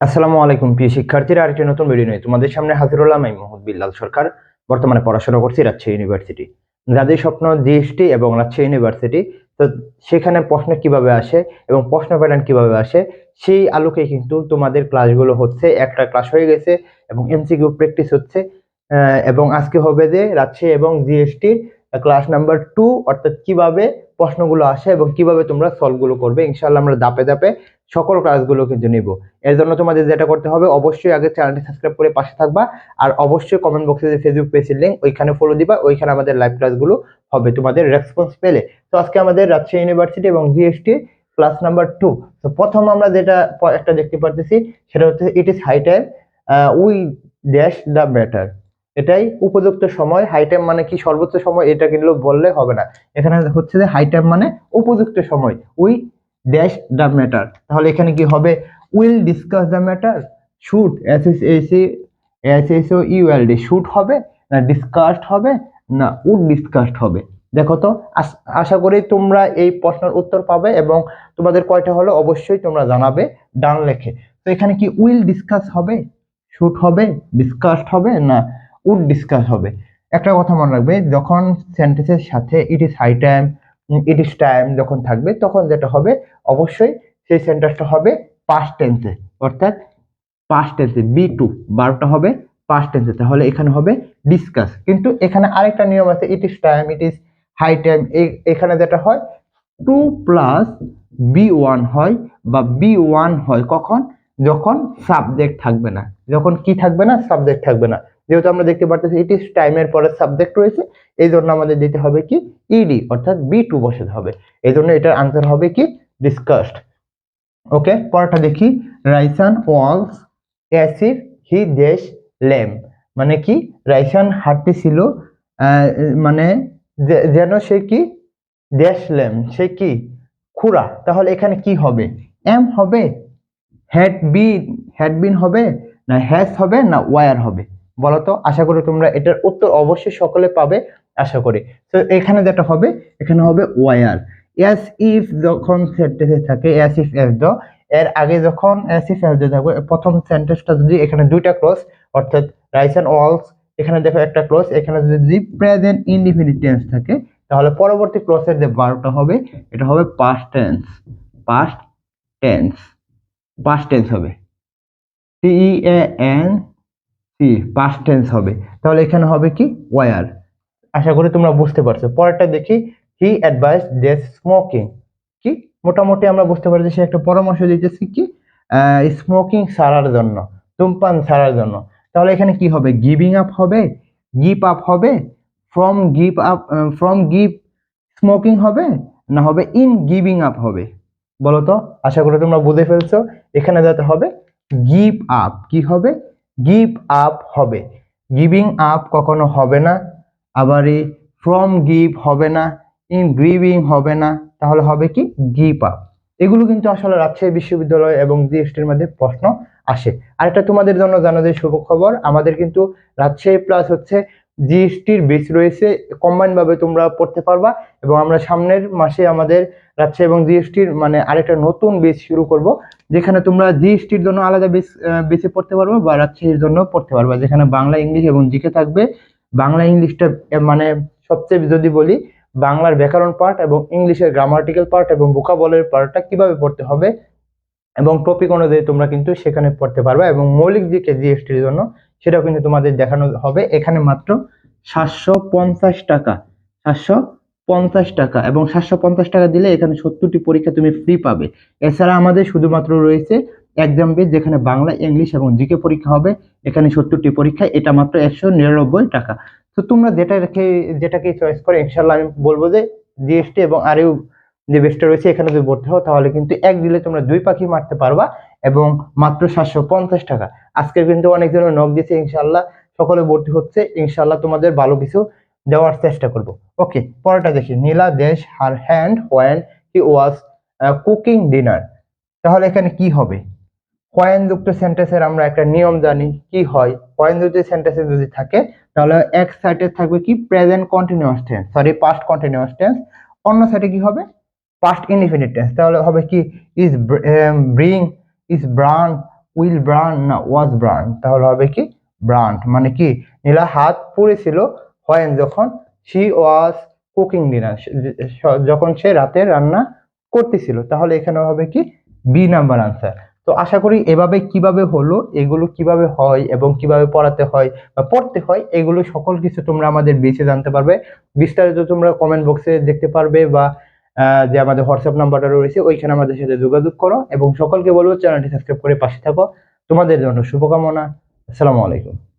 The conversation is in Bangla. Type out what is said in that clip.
আসসালামু আলাইকুম, প্রিয় শিক্ষার্থীরা, আরেকটি নতুন ভিডিও নিয়ে তোমাদের সামনে হাজির হলাম আমি মোহাম্মদ বিল্লাল সরকার। বর্তমানে পড়াশোনা করছি রাজশাহী ইউনিভার্সিটি যাদের স্বপ্ন জিএসটি এবং রাজশাহী ইউনিভার্সিটি তো সেখানে প্রশ্ন কীভাবে আসে এবং প্রশ্ন প্যাটার্ন কীভাবে আসে, সেই আলোকে কিন্তু তোমাদের ক্লাসগুলো হচ্ছে, একটা ক্লাস হয়ে গেছে এবং এমসিকিউ প্র্যাকটিস হচ্ছে এবং আজকে হবে যে রাজশাহী এবং জিএসটি ক্লাস নাম্বার টু অর্থাৎ কীভাবে প্রশ্নগুলো আসে এবং কীভাবে তোমরা সলভগুলো করবে, ইনশাআল্লাহ আমরা দাপে দাপে সকল ক্লাসগুলো কিন্তু নিব। এর জন্য তোমাদের যেটা করতে হবে, অবশ্যই আগে চ্যানেলটি সাবস্ক্রাইব করে পাশে থাকবা আর অবশ্যই কমেন্ট বক্সে যে ফেসবুক পেজের লিঙ্ক ওইখানে ফলো দিবা, ওইখানে আমাদের লাইভ ক্লাসগুলো হবে তোমাদের রেসপন্স পেলে। তো আজকে আমাদের রাজশাহী ইউনিভার্সিটি এবং জিএসটি ক্লাস নাম্বার টু তো প্রথম আমরা যেটা একটা দেখতে পারতেছি, সেটা হচ্ছে it is high time we dash the matter এটাই উপযুক্ত সময় হাই টাইম মানে কি সর্বোচ্চ সময়, এটা কিন্তু বললে হবে না। এখানে হচ্ছে যে হাই টাইম মানে উপযুক্ত সময় উই ড্যাশ দ্য ম্যাটার তাহলে এখানে কি হবে? Will discuss the matter, should S এস এসি এস এস ও ইউএলডি শুট হবে না ডিসকাস্ট হবে, না উড ডিসকাস্ট হবে। দেখো তো আশা করি তোমরা এই প্রশ্নের উত্তর পাবে এবং তোমাদের কয়টা হলো অবশ্যই তোমরা জানাবে ডান লেখে। তো এখানে কি উইল ডিসকাস হবে? শুট হবে ডিসকাস্ট হবে, না উড ডিসকাস হবে। একটা কথা মনে রাখবে, যখন সেন্টেন্সের সাথে it is high time it is time যখন থাকবে, তখন যেটা হবে, অবশ্যই সেই সেন্টেন্সটা হবে পাস্ট টেন্সে অর্থাৎ পাস্ট টেন্সে বি টু বারোটা হবে পাস্ট টেন্সে তাহলে এখানে হবে ডিসকাস কিন্তু এখানে আরেকটা নিয়ম আছে it is time it is high time এখানে যেটা হয় টু প্লাস বি ওয়ান হয় বা বি ওয়ান হয় কখন? যখন সাবজেক্ট থাকবে না। যখন কি থাকবে না সাবজেক্ট থাকবে না। যেহেতু আমরা দেখতে পারতেছি ইট ইজ টাইমের পরে সাবজেক্ট রয়েছে, এই জন্য আমাদের দিতে হবে কি? ইডি অর্থাৎ বি টু বসাতে হবে। এই জন্য এটার আনসার হবে কি? ডিসকাস্ট ওকে পরটা দেখি। রাইসান ওয়ালস অ্যাসিফ হি দেশ লেম মানে কি? রাইসান হাঁটতেছিল মানে যেন সে কি? দেশ লেম সে কি? খুড়া। তাহলে এখানে কি হবে? এম হবে হ্যাড বি হ্যাড বিন হবে না হ্যাজ হবে না ওয়ার হবে? বলো তো আশা করি তোমরা এটার উত্তর অবশ্যই সকলে পাবে, আশা করি। তো এখানে যেটা হবে, এখানে হবে ওয়ার এস ইফ যখন সেন্টেন্সে থাকে এস ইফ এস দ এর আগে যখন এস ইফ এস দ থাকবে, প্রথম সেন্টেন্সটা যদি এখানে দুইটা ক্লস অর্থাৎ রাইস অ্যান্ড ওয়ালস এখানে দেখো একটা ক্লস এখানে যদি প্রেজেন্ট ইনডিফিনিট টেন্স থাকে, তাহলে পরবর্তী ক্লসের যে বারোটা হবে, এটা হবে past tense past tense past tense হবে। T A N C past tense হবে। তাহলে এখানে হবে কি? ওয়ার আশা করি তোমরা বুঝতে পারছ। পরেরটা দেখি। হি অ্যাডভাইস ডে স্মোকিং কি? মোটামুটি আমরা বুঝতে পারছি সে একটা পরামর্শ দিতেছি কি? স্মোকিং ছাড়ার জন্য, ধূমপান ছাড়ার জন্য। তাহলে এখানে কি হবে? গিভিং আপ হবে গিভ আপ হবে from give up from give smoking হবে, না হবে ইন গিভিং আপ হবে। বলো তো আশা করি তোমরা বুঝে ফেলছো। এখানে যাতে হবে গিভ আপ কি হবে? গিভ আপ হবে। গিভিং আপ কখনো হবে না। আবার এই ফ্রম গিভ হবে না। ইন গ্রিভিং হবে না। তাহলে হবে কি? গিভ আপ এগুলো কিন্তু আসলে রাজশাহী বিশ্ববিদ্যালয় এবং জিএসটির মধ্যে প্রশ্ন আসে। আরেকটা তোমাদের জন্য জানা জানাদের শুভ খবর আমাদের কিন্তু রাজশাহী প্লাস হচ্ছে জিএসটির বেস রয়েছে কম্বাইন ভাবে তোমরা পড়তে পারবা এবং আমরা সামনের মাসে আমাদের রাজশাহী এবং জিএসটির মানে আরেকটা নতুন বেস শুরু করব, যেখানে তোমরা জিএসটির জন্য আলাদা বেস বেসে পড়তে পারবে বা রাজশাহীর জন্য পড়তে পারবা, যেখানে বাংলা, ইংলিশ এবং জিকে থাকবে। বাংলা, ইংলিশটা মানে সবচেয়ে যদি বলি, বাংলার ব্যাকরণ পার্ট এবং ইংলিশের গ্রামাটিক্যাল পার্ট এবং ভোকাবলের পার্টটা কীভাবে পড়তে হবে এবং টপিক অনুযায়ী তোমরা কিন্তু সেখানে পড়তে পারবা এবং মৌলিক জিকে জিএসটির জন্য সেটাও কিন্তু তোমাদের দেখানো হবে। এখানে মাত্র সাতশো পঞ্চাশ টাকা, সাতশো পঞ্চাশ টাকা এবং সাতশো পঞ্চাশ টাকা দিলে এখানে সত্তরটি পরীক্ষা তুমি ফ্রি পাবে। এছাড়া আমাদের শুধুমাত্র রয়েছে এক্সাম বেস যেখানে বাংলা ইংলিশ এবং জিকে পরীক্ষা হবে। এখানে সত্তরটি পরীক্ষা, এটা মাত্র একশো নিরানব্বই টাকা। তো তোমরা যেটা রেখে যেটাকে চয়েস করে ইনশাল্লাহ আমি বলব যে জিএসটি এবং আরও যে বেসটা রয়েছে এখানে যদি ভর্তি হও, তাহলে কিন্তু এক দিলে তোমরা দুই পাখি মারতে পারবা। এবং মাত্র সাতশো পঞ্চাশ টাকা। আজকে কিন্তু অনেকজনের নখ দিয়েছে ইনশাল্লাহ সকলে ভর্তি হচ্ছে ইনশাল্লাহ তোমাদের ভালো কিছু দেওয়ার চেষ্টা করব। ওকে, পরেরটা দেখি। নীলা দেশ her hand when he was cooking dinner তাহলে এখানে কি হবে? হোয়েন যুক্ত সেন্টেন্সের আমরা একটা নিয়ম জানি, কি হয়? হোয়েন যুক্ত সেন্টেন্সে যদি থাকে, তাহলে এক সাইডে থাকবে কি? Present continuous tense sorry past continuous tense অন্য সাইডে কি হবে? পাস্ট ইনডিফিনিট টেন্স তাহলে হবে কি? Is bring is burn will burn না ওয়াজ ব্রান তাহলে হবে কি ব্রান্ড মানে কি? নীলা হাত পুড়েছিল হয় যখন শি ওয়াজ কুকিং ডিনার যখন সে রাতে রান্না করতেছিল, তাহলে এখানে হবে কি বি নাম্বার আনসার তো আশা করি এভাবে কীভাবে হলো, এগুলো কীভাবে হয় এবং কীভাবে পড়াতে হয় বা পড়তে হয়, এগুলো সকল কিছু তোমরা আমাদের বেছে জানতে পারবে। বিস্তারিত তোমরা কমেন্ট বক্সে দেখতে পারবে বা যে আমাদের হোয়াটসঅ্যাপ নাম্বারটা রয়েছে, ওইখানে আমাদের সাথে যোগাযোগ করো এবং সকলকে বলব, চ্যানেলটি সাবস্ক্রাইব করে পাশে থাকো। তোমাদের জন্য শুভকামনা। আসসালামু আলাইকুম।